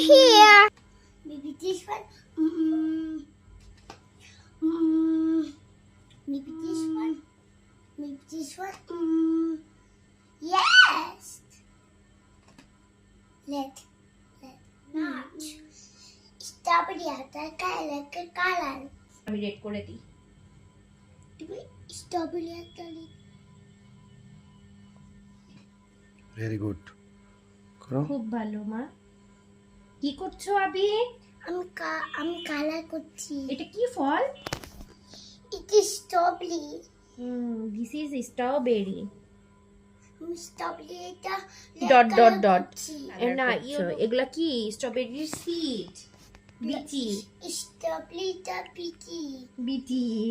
here. Maybe this one. Mm -mm. Mm Maybe this one. Maybe this one. Yes. Let. Let. Not. Strawberry आता है काला का काला আমি রেড করে দিই তুমি স্ট্রবেরি একটা ভেরি গুড করো খুব ভালো কি করছ আবি? আমি আমি কালার করছি। এটা কি ফল? এটা strawberry hmm this is strawberry strawberry color dot. করছি। না এগুলা কি? স্ট্রবেরির সিড বিচি। স্ট্রবেরিটা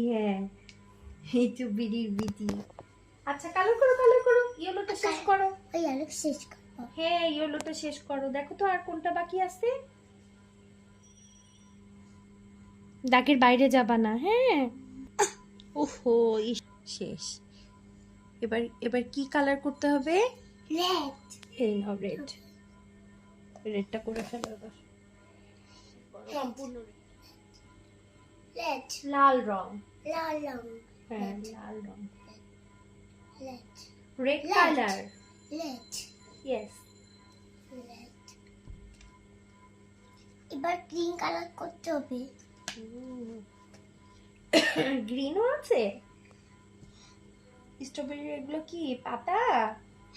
হ্যাঁ। এই তো বিড়ির বিটি আচ্ছা কালার করো কালার করো। ইয়েলোটা শেষ করো। ওই আলোক শেষ করব হ্যাঁ ইয়েলোটা শেষ করো। দেখো তো আর কোনটা বাকি আছে? দাগের বাইরে যাবা না হ্যাঁ? ওহো শেষ। এবার এবার কি কালার করতে হবে? রেড এই নাও রেড রেডটা করে ফেলো এবার। সম্পূর্ণ রেড লাল রং। লাল রং। হ্যাঁ লাল রং। Red red colour red yes এবার গ্রিন কালার করতে হবে। গ্রিনও আছে? স্ট্রবেরি এগুলো কি পাতা?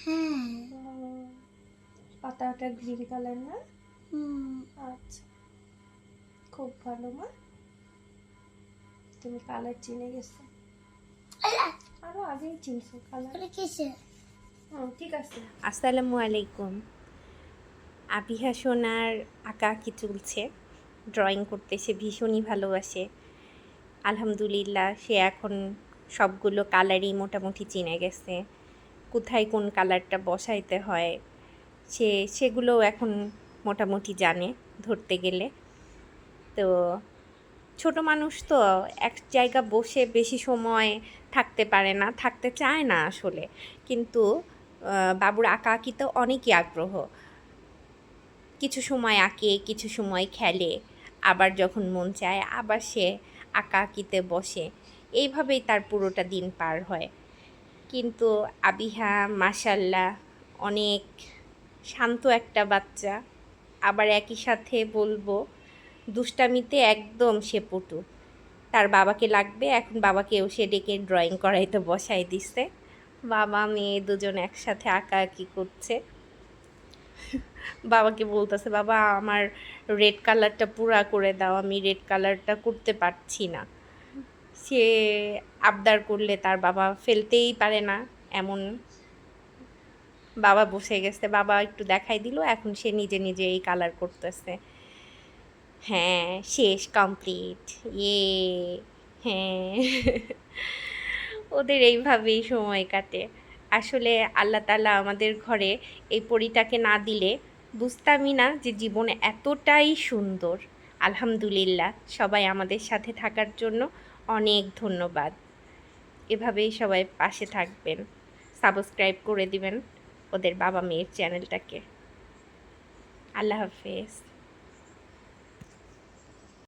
হ্যাঁ। পাতাটা গ্রিন কালার না? হুম। আচ্ছা। খুব ভালো মা। তুমি কালার চিনে গেছো। আরও আগেই চিনছো কালার ওটা কিসে হুম ঠিক আছে। আসসালামু আলাইকুম। আবিহা সোনার আঁকা আঁকি চলছে ড্রয়িং করতে সে ভীষণই ভালোবাসে। আলহামদুলিল্লাহ, সে এখন সবগুলো কালারই মোটামুটি চিনে গেছে। কোথায় কোন কালারটা বসাইতে হয়, সে, সেগুলো এখন মোটামুটি জানে ধরতে গেলে। তো, ছোট মানুষ তো এক জায়গা বসে বেশি সময় থাকতে পারে না, থাকতে চায় না আসলে। কিন্তু বাবুর আঁকা আঁকিতে অনেকই আগ্রহ। কিছু সময় আঁকে, কিছু সময় খেলে, আবার যখন মন চায় আবার সে আঁকা আঁকিতে বসে। এইভাবেই তার পুরোটা দিন পার হয়। কিন্তু আবিহা মাসাল্লাহ অনেক শান্ত একটা বাচ্চা। আবার একই সাথে বলব, দুষ্টামিতে একদম সে পটু। তার বাবাকে লাগবে, এখন বাবাকেও সে ডেকে ড্রয়িং করাইতে বসাই দিচ্ছে বাবা, মেয়ে দুজন একসাথে আঁকাআঁকি করছে। বাবাকে বলতেছে, বাবা, আমার রেড কালারটা পুরা করে দাও, আমি রেড কালারটা করতে পারছি না। সে আবদার করলে তার বাবা ফেলতেই পারে না, এমন বাবা বসে গেছে। বাবা একটু দেখাই দিল, এখন সে নিজে নিজে এই কালার করতেছে। হ্যাঁ শেষ কমপ্লিট ইয়ে হ্যাঁ। ওদের এইভাবেই সময় কাটে। আসলে আল্লাহ তালা আমাদের ঘরে এই পরিটাকে না দিলে বুঝতামই না যে জীবন এতটাই সুন্দর। আলহামদুলিল্লাহ, সবাই আমাদের সাথে থাকার জন্য অনেক ধন্যবাদ। এভাবেই সবাই পাশে থাকবেন। সাবস্ক্রাইব করে দিবেন ওদের বাবা মেয়ের চ্যানেলটাকে। আল্লাহ হাফেজ।